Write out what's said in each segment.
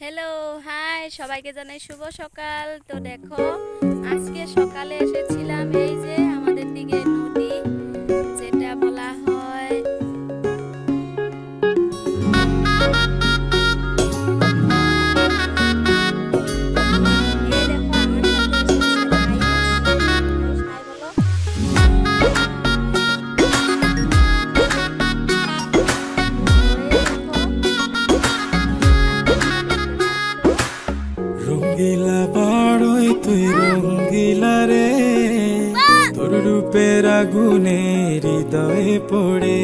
Hello hi সবাইকে জানাই শুভ সকাল। তো দেখো আজকে সকালে এসেছিলাম এই তুই রঙ্গিলা রে। তোর রূপের আগুনে হৃদয়ে পড়ে।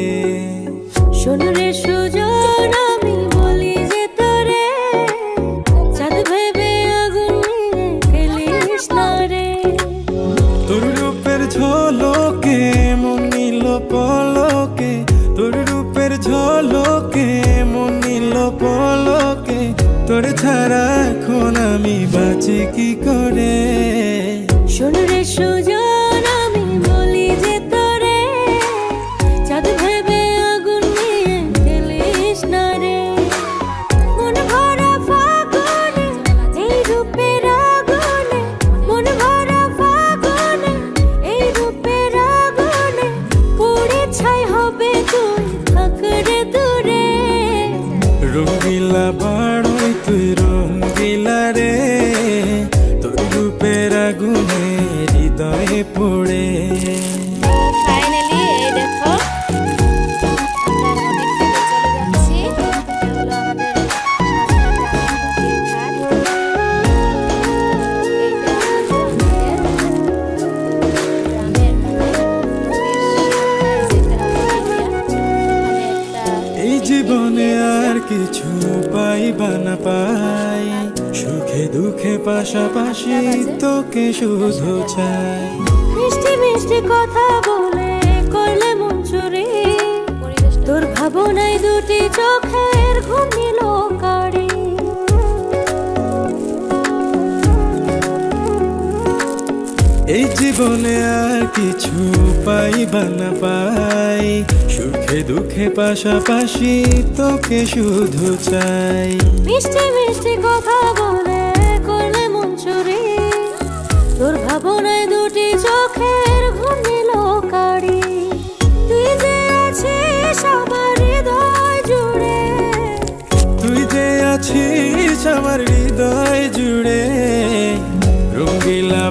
শোনরে সুজন আমি বলি যে তোরে চাঁদ ভেবে আগুন ফেলিস না রে। তোর রূপের ঝলকে মনিল পলকে কি করে? শোনরে সুজন, আমি বলি যে তোরে, চাঁদ ভেবে আগুন নিয়ে ফেলিস না রে। মন ভরা ফাগুনে, এই রূপের আগুনে, মন ভরা ফাগুনে, এই রূপের আগুনে, পুড়ে ছাই হবে তুই হৃদয়ে এই জীবনে আর কিছু পাইবা না পাই। সুখে দুঃখে পাশাপাশি তোকে শুধু চাই। মিষ্টি মিষ্টি কথা বলে করলে মন চুরি। তোর ভাবনায় দুটি চোখের ঘুম নিল কারি এই জীবনে আর কিছু পাইবা না পাই। সুখে দুঃখে পাশাপাশি তোকে শুধু চাই। মিষ্টি মিষ্টি কথা বলে করলে মন চুরি তোর ভাবনায় দুটি চোখে ঘুম হৃদয় জুড়ে। যে আমার হৃদয় জুড়ে। রঙ্গিলা